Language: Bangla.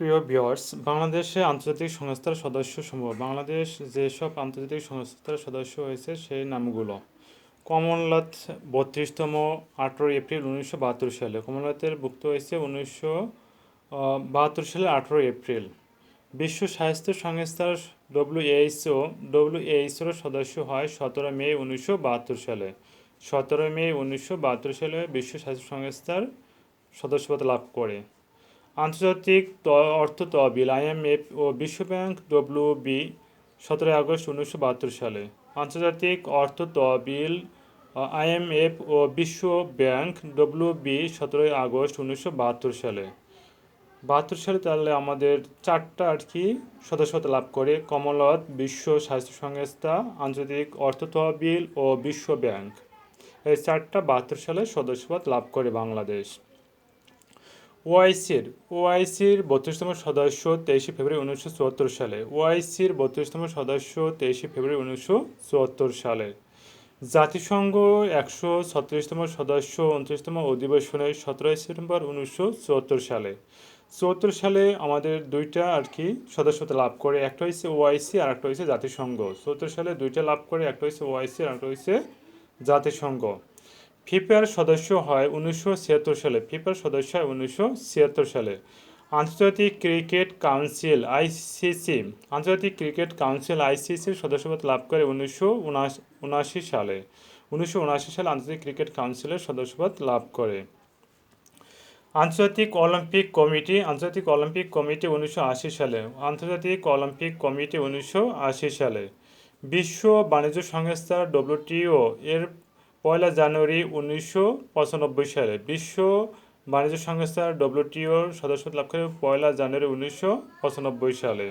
প্রিয় ভিউয়ার্স, বাংলাদেশে আন্তর্জাতিক সংস্থার সদস্য সমূহ বাংলাদেশ যেসব আন্তর্জাতিক সংস্থার সদস্য হয়েছে সেই নামগুলো। কমনওয়েলথ বত্রিশতম আঠেরো এপ্রিল উনিশশো বাহাত্তর সালে। কমনওয়েলথের ভুক্ত হয়েছে উনিশশো বাহাত্তর সালে আঠেরো এপ্রিল। বিশ্ব স্বাস্থ্য সংস্থার ডব্লিউএইচও ডব্লিউএইচওর সদস্য হয় সতেরো মে উনিশশো বাহাত্তর সালে। সতেরো মে উনিশশো বাহাত্তর সালে বিশ্ব স্বাস্থ্য সংস্থার সদস্যপদ লাভ করে। আন্তর্জাতিক অর্থ তহবিল আইএমএফ ও বিশ্বব্যাংক ডব্লিউবি সতেরোই আগস্ট উনিশশো বাহাত্তর সালে। আন্তর্জাতিক অর্থ তহবিল আইএমএফ ও বিশ্ব ব্যাংক ডব্লিউবি সতেরোই আগস্ট উনিশশো বাহাত্তর সালে। বাহাত্তর সালে তাহলে আমাদের চারটা আর কি সদস্যতা লাভ করে কমনওয়েলথ বিশ্ব স্বাস্থ্য সংস্থা, আন্তর্জাতিক অর্থ তহবিল ও বিশ্ব ব্যাংক। এই চারটা বাহাত্তর সালে সদস্যপদ লাভ করে বাংলাদেশ। ওআইসির ওআইসির বত্রিশতম সদস্য তেইশে ফেব্রুয়ারি উনিশশো চুয়াত্তর সালে। ওআইসির বত্রিশতম সদস্য তেইশে ফেব্রুয়ারি উনিশশো চুয়াত্তর সালে। জাতিসংঘ একশো ছত্রিশতম সদস্য, উনত্রিশতম অধিবেশনে সতেরোই সেপ্টেম্বর উনিশশো চুয়াত্তর সালে। চুয়াত্তর সালে আমাদের দুইটা আর কি সদস্যতা লাভ করে, একটা হয়েছে ওআইসি আর একটা হয়েছে জাতিসংঘ। চুয়াত্তর সালে দুইটা লাভ করে, একটা হয়েছে ওআইসি আর একটা হয়েছে জাতিসংঘ। ফিফার সদস্য হয় উনিশশো ছিয়াত্তর সালে। ফিফার সদস্য হয় উনিশশো ছিয়াত্তর সালে। আন্তর্জাতিক ক্রিকেট কাউন্সিল আইসিসি আন্তর্জাতিক ক্রিকেট কাউন্সিল আইসিসির সদস্যপদ লাভ করে উনিশশো উনআশি সালে। উনিশশো উনআশি সালে আন্তর্জাতিক ক্রিকেট কাউন্সিলের সদস্যপদ লাভ করে। আন্তর্জাতিক অলিম্পিক কমিটি, আন্তর্জাতিক অলিম্পিক কমিটি উনিশশো আশি সালে। আন্তর্জাতিক অলিম্পিক কমিটি উনিশশো আশি সালে। বিশ্ব বাণিজ্য সংস্থা ডব্লিউটিও এর পয়লা জানুয়ারি উনিশশো পঁচানব্বই সালে বিশ্ব বাণিজ্য সংস্থা ডব্লিউটিওর সদস্য লাভ করে পয়লা জানুয়ারি উনিশশো পঁচানব্বই সালে।